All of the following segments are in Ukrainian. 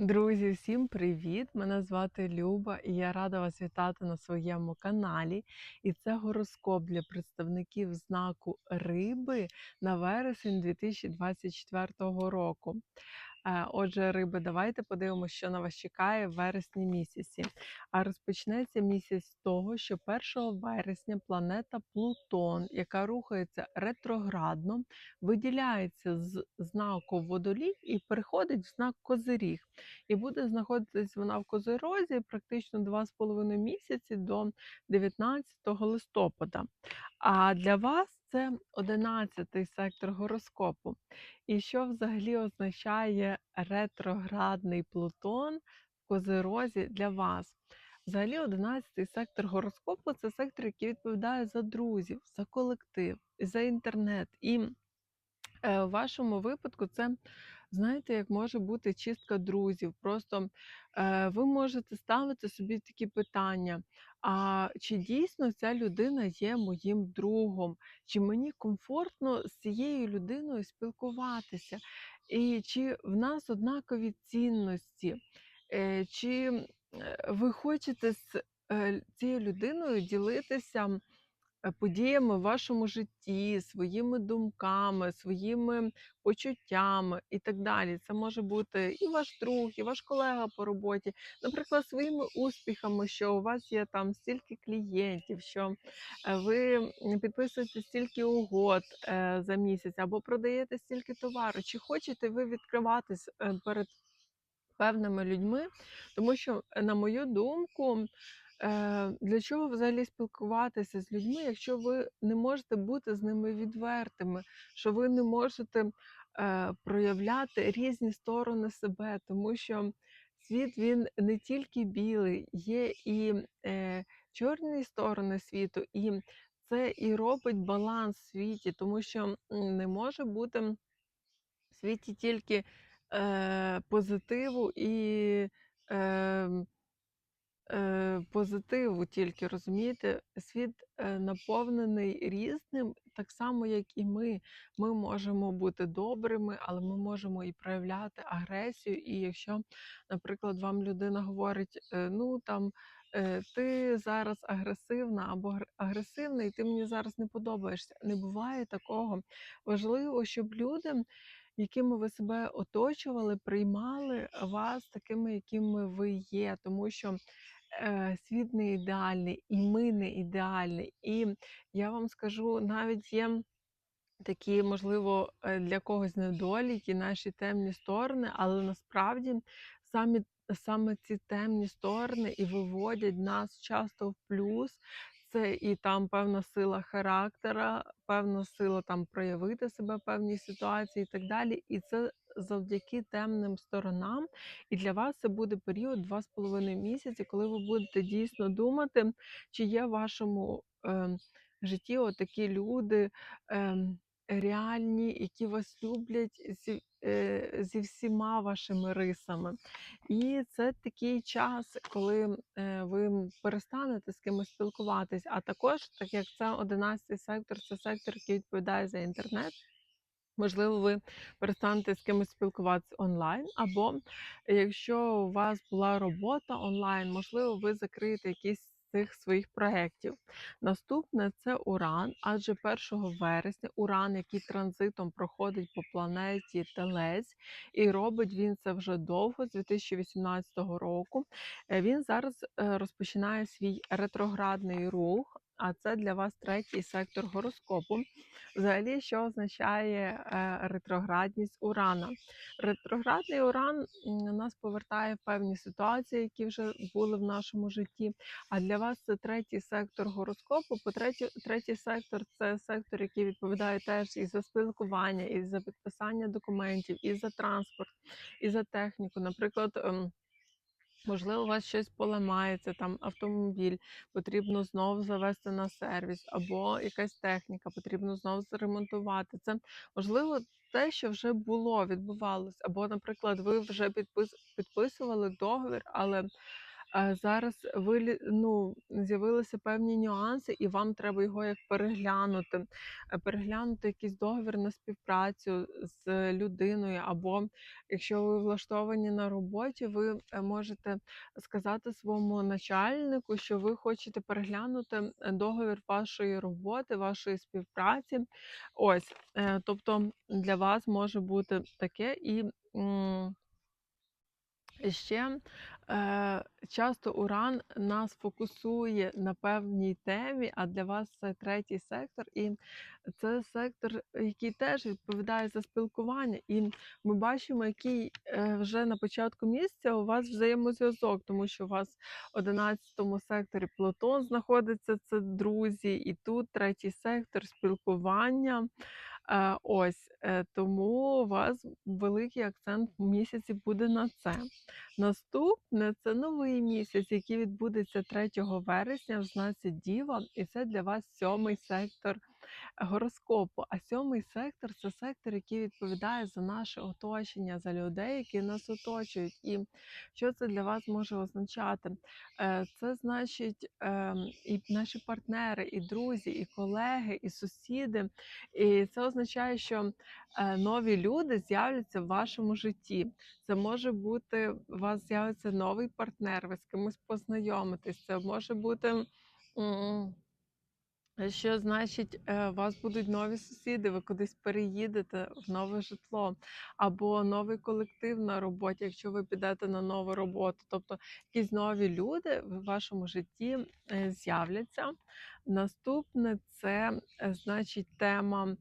Друзі, всім привіт! Мене звати Люба, і я рада вас вітати на своєму каналі. І це гороскоп для представників знаку Риби на вересень 2024 року. Е, Отже, риби, давайте подивимося, що на вас чекає в вересні місяці. А розпочнеться місяць з того, що 1 вересня планета Плутон, яка рухається ретроградно, виділяється з знаку Водолій і переходить в знак Козиріг. І буде знаходитись вона в Козирозі практично 2,5 місяці до 19 листопада. А для вас це 11-й сектор гороскопу. І що взагалі означає ретроградний Плутон в Козирозі для вас? Взагалі, 11-й сектор гороскопу це сектор, який відповідає за друзів, за колектив, за інтернет. І е, в вашому випадку це, знаєте, як може бути чистка друзів. Просто е, ви можете ставити собі такі питання: а чи дійсно ця людина є моїм другом? Чи мені комфортно з цією людиною спілкуватися? І чи в нас однакові цінності? Е, Чи е, ви хочете з е, цією людиною ділитися? Е, подіями в вашому житті, своїми думками, своїми почуттями і так далі. Це може бути і ваш друг, і ваш колега по роботі, наприклад, своїми успіхами, що у вас є там стільки клієнтів, що е, ви підписуєте стільки угод е, за місяць або продаєте стільки товару. Чи хочете ви відкриватись е, перед певними людьми? Тому що, на мою думку, для чого взагалі спілкуватися з людьми, якщо ви не можете бути з ними відвертими, що ви не можете е, проявляти різні сторони себе, тому що світ він не тільки білий, є і е, чорні сторони світу, і це і робить баланс в світі, тому що не може бути в світі тільки е, позитиву і. Е, позитиву тільки, розумієте? Світ е, наповнений різним, так само, як і ми. Ми можемо бути добрими, але ми можемо і проявляти агресію. І якщо, наприклад, вам людина говорить, е, ну там. Ти зараз агресивна або агр- агресивний, ти мені зараз не подобаєшся. Не буває такого. Важливо, щоб люди, якими ви себе оточували, приймали вас такими, якими ви є, тому що світ не ідеальний, і ми не ідеальні. І я вам скажу, навіть є такі, можливо, е, для когось недоліки, наші темні сторони, але насправді самі. Саме ці темні сторони і виводять нас часто в плюс. Це і там певна сила характера, певна сила там проявити себе в певній ситуації і так далі. І це завдяки темним сторонам. І для вас це буде період 2,5 місяці, коли ви будете дійсно думати, чи є в вашому ем, житті отакі люди. ем, Реальні, які вас люблять зі, е, зі всіма вашими рисами. І це такий час, коли е, ви перестанете з кимось спілкуватись. А також, так як це 11 сектор, це сектор, який відповідає за інтернет. Можливо, ви перестанете з кимось спілкуватися онлайн, або якщо у вас була робота онлайн, можливо, ви закриєте якісь з цих своїх проєктів. Наступне це Уран, адже 1 вересня Уран, який транзитом проходить по планеті Телець, і робить він це вже довго, з 2018 року. е, Він зараз е, розпочинає свій ретроградний рух. А це для вас третій сектор гороскопу. Взагалі, що означає е, ретроградність Урана? Ретроградний Уран нас повертає в певні ситуації, які вже були в нашому житті. А для вас це третій сектор гороскопу. По третій, третій сектор це сектор, який відповідає теж і за спілкування, і за підписання документів, і за транспорт, і за техніку. Наприклад. Можливо, у вас щось поламається, там автомобіль, потрібно знову завести на сервіс, або якась техніка, потрібно знову заремонтувати. Це можливо те, що вже було, відбувалось. Або, наприклад, ви вже підпис... підписували договір, але зараз вилі ну, з'явилися певні нюанси, і вам треба його як переглянути. Е, переглянути якийсь договір на співпрацю з людиною, або якщо ви влаштовані на роботі, ви е, можете сказати своєму начальнику, що ви хочете переглянути е, договір вашої роботи, вашої співпраці. Ось, тобто для вас може бути таке і. Ще часто уран нас фокусує на певній темі, а для вас це третій сектор, і це сектор, який теж відповідає за спілкування. І ми бачимо, який е, вже на початку місяця у вас взаємозв'язок, тому що у вас в 11 секторі Плутон знаходиться, це друзі, і тут третій сектор спілкування. Е, ось е, тому у вас великий акцент в місяці буде на це. Наступне це новий місяць, який відбудеться 3 вересня в знаці Діва, і це для вас сьомий сектор гороскопу. А сьомий сектор це сектор, який відповідає за наше оточення, за людей, які нас оточують. І що це для вас може означати? Е, Це значить ем, і наші партнери, і друзі, і колеги, і сусіди. І це означає, що е, нові люди з'являться в вашому житті. Це може бути, у вас з'явиться новий партнер, ви з кимось познайомитесь. Це може бути. Що значить, е, вас будуть нові сусіди, ви кудись переїдете в нове житло, або новий колектив на роботі, якщо ви підете на нову роботу. Тобто якісь нові люди в вашому житті е, з'являться. Наступне це е, значить тема,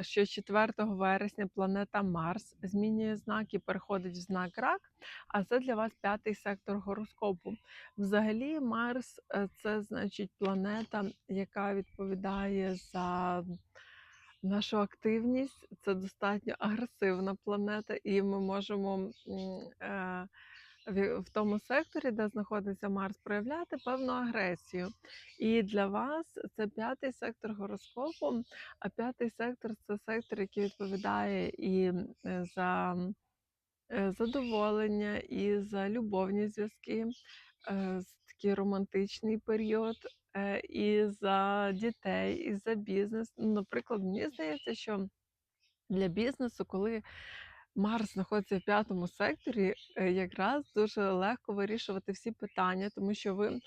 що 4 вересня планета Марс змінює знак і переходить в знак рак, а це для вас п'ятий сектор гороскопу. Взагалі, Марс е, це значить планета, яка відповідає за нашу активність. Це достатньо агресивна планета, і ми можемо е, в тому секторі, де знаходиться Марс, проявляти певну агресію. І для вас це п'ятий сектор гороскопу. А п'ятий сектор це сектор, який відповідає і за е, задоволення, і за любовні зв'язки, е, такий романтичний період, е, і за дітей, і за бізнес. Ну, Наприклад, мені здається, що для бізнесу, коли Марс знаходиться в п'ятому секторі, е, якраз дуже легко вирішувати всі питання, тому що ви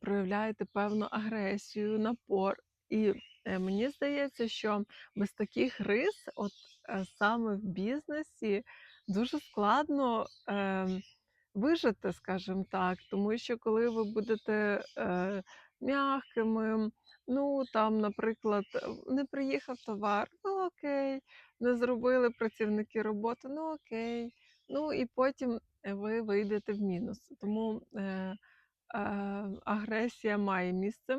проявляєте певну агресію, напор. І е, мені здається, що без таких рис, от е, саме в бізнесі, дуже складно е, вижити, скажімо так, тому що коли ви будете е, м'якими, ну там, наприклад, не приїхав товар, ну окей не зробили працівники роботу, ну окей. Ну і потім е, ви вийдете в мінус. Тому е, е, агресія має місце,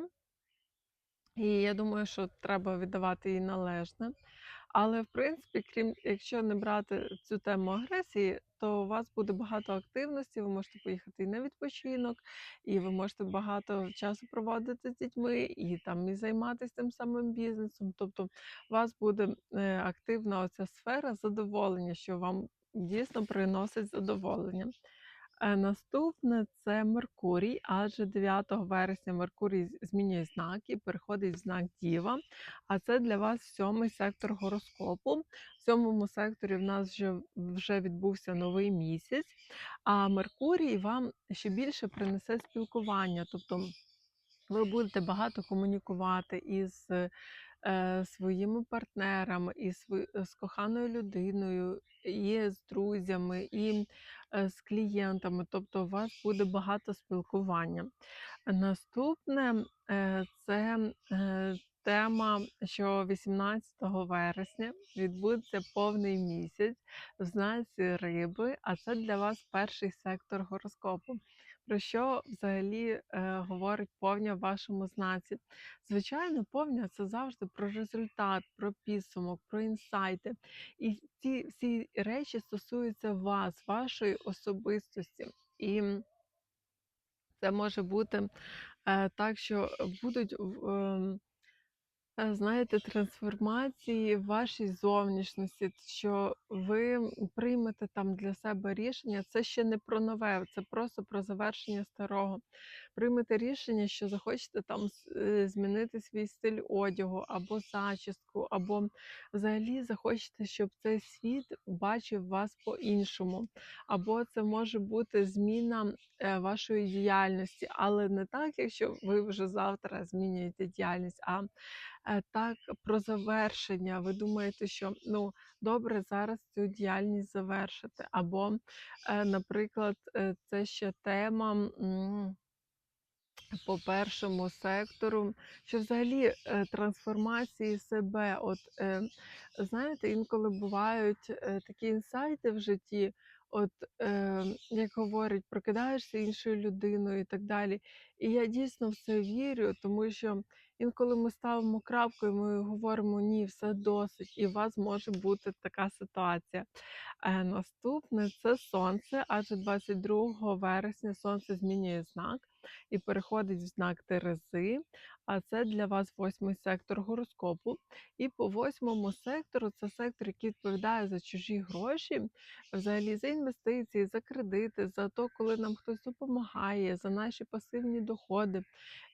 і я думаю, що треба віддавати їй належне. Але в принципі, крім якщо не брати цю тему агресії, то у вас буде багато активності. Ви можете поїхати і на відпочинок, і ви можете багато часу проводити з дітьми, і там і займатися тим самим бізнесом. Тобто, у вас буде е, активна оця сфера задоволення, що вам дійсно приносить задоволення. Е, Наступне це Меркурій, адже 9 вересня Меркурій змінює знак і переходить в знак Діва. А це для вас сьомий сектор гороскопу. В сьомому секторі в нас вже, вже відбувся новий місяць, а Меркурій вам ще більше принесе спілкування. Тобто ви будете багато комунікувати із своїми партнерами, і з коханою людиною, і з друзями, і е, з клієнтами. Тобто, у вас буде багато спілкування. Наступне е, це е, тема, що 18 вересня відбудеться повний місяць в знаці риби, а це для вас перший сектор гороскопу. Про що взагалі е, говорить повня в вашому знаці? Звичайно, повня це завжди про результат, про підсумок, про інсайти. І ці всі речі стосуються вас, вашої особистості. І це може бути е, так, що будуть Е, знаєте, трансформації вашій зовнішності, що ви приймете там для себе рішення, це ще не про нове, це просто про завершення старого. Приймете рішення, що захочете там е, змінити свій стиль одягу або зачіску, або взагалі захочете, щоб цей світ бачив вас по-іншому. Або це може бути зміна е, вашої діяльності, але не так, якщо ви вже завтра змінюєте діяльність, а так, про завершення. Ви думаєте, що ну добре, зараз цю діяльність завершити. Або, е, наприклад, е, це ще тема. по першому сектору, що взагалі е, трансформації себе. От е, знаєте, інколи бувають е, такі інсайти в житті. От е, як говорять, прокидаєшся іншою людиною і так далі. І я дійсно в це вірю, тому що інколи ми ставимо крапку, і ми говоримо ні, все досить, і у вас може бути така ситуація. Е, наступне це сонце, адже 22 вересня сонце змінює знак і переходить в знак Терези. А це для вас восьмий сектор гороскопу. І по восьмому сектору це сектор, який відповідає за чужі гроші, взагалі за інвестиції, за кредити, за те, коли нам хтось допомагає, за наші пасивні доходи.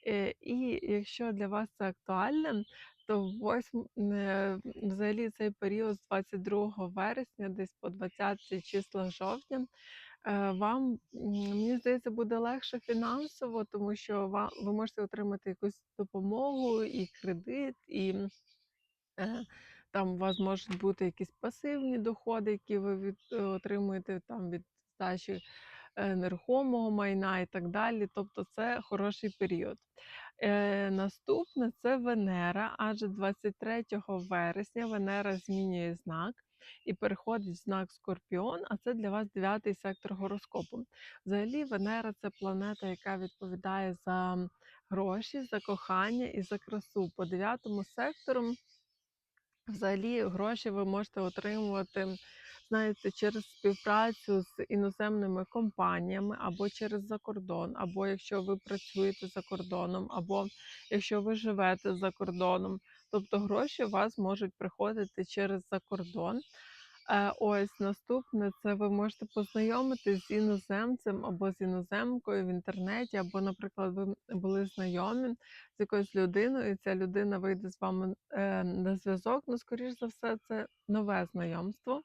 Е, І якщо для вас це актуальне, то восьм... е, взагалі цей період з 22 вересня, десь по 20 числа жовтня, вам, мені здається, буде легше фінансово, тому що ви можете отримати якусь допомогу і кредит, і, е, там у вас можуть бути якісь пасивні доходи, які ви від е, отримуєте там від здачі, е, нерухомого майна і так далі. Тобто це хороший період. Е, наступне це Венера, адже 23 вересня Венера змінює знак і переходить в знак Скорпіон, а це для вас дев'ятий сектор гороскопу. Взагалі, Венера це планета, яка відповідає за гроші, за кохання і за красу. По дев'ятому сектору Взагалі, гроші ви можете отримувати, знаєте, через співпрацю з іноземними компаніями або через закордон, або якщо ви працюєте за кордоном, або якщо ви живете за кордоном. Тобто гроші у вас можуть приходити через закордон. Е, ось наступне це ви можете познайомитись з іноземцем або з іноземкою в інтернеті, або, наприклад, ви були знайомі з якоюсь людиною, і ця людина вийде з вами е, на зв'язок. Ну, скоріш за все, це нове знайомство.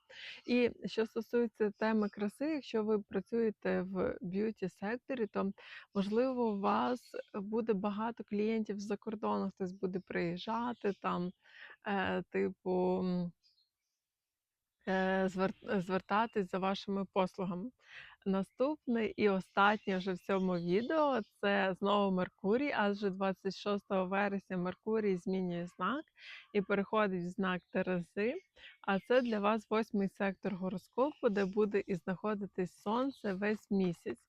І що стосується теми краси, якщо ви працюєте в б'юті секторі, то можливо у вас буде багато клієнтів з-за кордону, хтось буде приїжджати там, е, типу. Е, звер- звертатись за вашими послугами. Наступне і останнє вже в цьому відео це знову Меркурій, адже 26 вересня Меркурій змінює знак і переходить в знак Терези. А це для вас восьмий сектор гороскопу, де буде і знаходитись сонце весь місяць.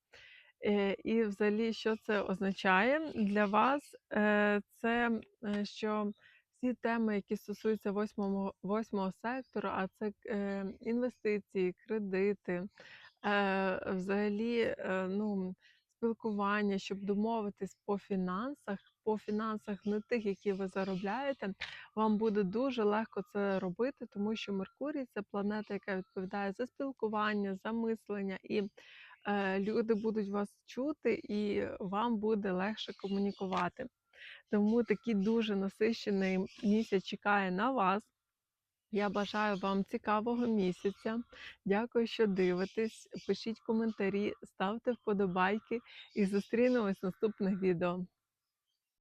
Е, І взагалі, що це означає для вас? Е, Це що всі теми, які стосуються восьмого, восьмого сектору, а це е, інвестиції, кредити, е, взагалі е, ну, спілкування, щоб домовитись по фінансах, по фінансах не тих, які ви заробляєте, вам буде дуже легко це робити, тому що Меркурій це планета, яка відповідає за спілкування, за мислення, і е, люди будуть вас чути, і вам буде легше комунікувати. Тому такий дуже насищений місяць чекає на вас. Я бажаю вам цікавого місяця. Дякую, що дивитесь. Пишіть коментарі, ставте вподобайки і зустрінемось в наступних відео.